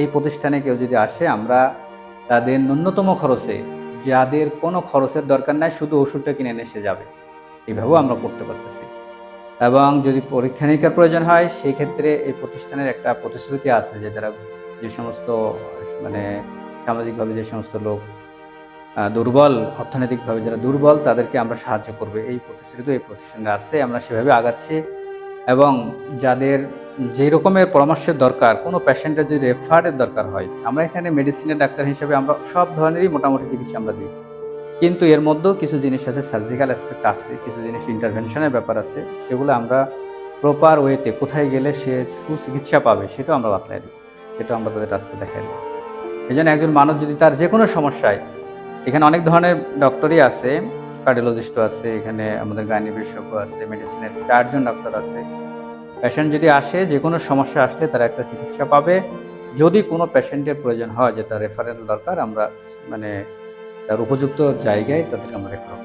এই প্রতিষ্ঠানে কেউ যদি আসে, আমরা তাদের ন্যূনতম খরচে, যাদের কোনো খরচের দরকার নাই, শুধু ওষুধটা কিনে এনে এসে যাবে। এইভাবেও আমরা করতে পারতেছি। এবং যদি পরীক্ষা নিরীক্ষার প্রয়োজন হয় সেই ক্ষেত্রে এই প্রতিষ্ঠানের একটা প্রতিশ্রুতি আছে যে, যারা যে সমস্ত মানে সামাজিকভাবে যে সমস্ত লোক দুর্বল, অর্থনৈতিকভাবে যারা দুর্বল, তাদেরকে আমরা সাহায্য করবে। এই প্রতিশ্রুতি, এই প্রতিষ্ঠানে আছে, আমরা সেভাবে আগাচ্ছি। এবং যাদের যেই রকমের পরামর্শের দরকার, কোনো পেশেন্টের যদি রেফারের দরকার হয়, আমরা এখানে মেডিসিনের ডাক্তার হিসেবে আমরা সব ধরনেরই মোটামুটি চিকিৎসা আমরা দিই। কিন্তু এর মধ্যেও কিছু জিনিস আছে সার্জিক্যাল অ্যাসপেক্ট আছে, কিছু জিনিস ইন্টারভেনশনের ব্যাপার আছে, সেগুলো আমরা প্রপার ওয়েতে কোথায় গেলে সে সুচিকিৎসা পাবে, সেটাও আমরা বাতলাই দিই সেটাও আমরা তাদের রাস্তা দেখাই দিই এই জন্য একজন মানুষ যদি তার যে কোনো সমস্যায়, এখানে অনেক ধরনের ডক্টরই আছে কার্ডিওলজিস্টও আছে, এখানে আমাদের গাইনি বিশেষজ্ঞ আছে মেডিসিনের চারজন ডক্টর আছে পেশেন্ট যদি আসে, যে কোনো সমস্যা আসলে তারা একটা চিকিৎসা পাবে। যদি কোনো পেশেন্টের প্রয়োজন হয়, যে তার রেফারেল দরকার, আমরা মানে তার উপযুক্ত জায়গায় তাদেরকে আমরা রেফার